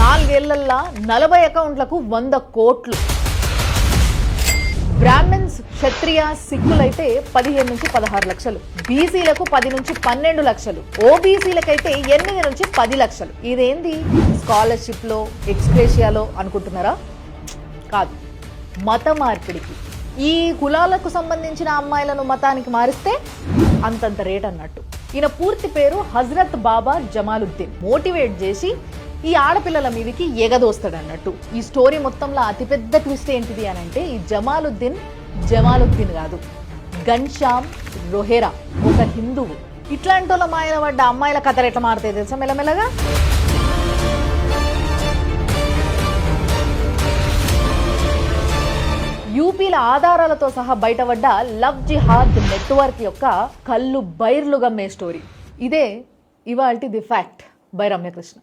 నాలుగేళ్ళల్లా నలభై అకౌంట్లకు వంద కోట్లు. బ్రాహ్మిన్స్ క్షత్రియ సిక్కులైతే పదిహేను నుంచి పదహారు లక్షలు. బీసీలకు పది నుంచి పన్నెండు లక్షలు. ఓబీసీలకైతే ఎనిమిది నుంచి పది లక్షలు. ఇదేంది? స్కాలర్షిప్లో ఎక్స్ప్రేషియాలో అనుకుంటున్నారా? కాదు. మత మార్పిడికి. ఈ కులాలకు సంబంధించిన అమ్మాయిలను మతానికి మారిస్తే అంతంత రేట్ అన్నట్టు ఈయన పూర్తి పేరు హజరత్ బాబా జమాలుద్దీన్. మోటివేట్ చేసి ఈ ఆడపిల్లల మీదకి ఎగదోస్తాడు అన్నట్టు ఈ స్టోరీ మొత్తంలో అతిపెద్ద ట్విస్ట్ ఏంటిది అని అంటే ఈ జమాలుద్దీన్ జమాలుద్దీన్ కాదు. గన్శ్యామ్ రొహెరా ఒక హిందువు. ఇట్లాంటి వాళ్ళ మాయన పడ్డ అమ్మాయిల కథలు ఎట్లా మారుతాయి తెలుసా మెల్లమెల్లగా? యూపీల ఆధారాలతో సహా బయటపడ్డ లవ్ జిహాద్ నెట్వర్క్ యొక్క కళ్ళు బైర్లు గమ్మే స్టోరీ. ఇదే ఇవాల్టి ది ఫ్యాక్ట్. బై రమ్యకృష్ణ.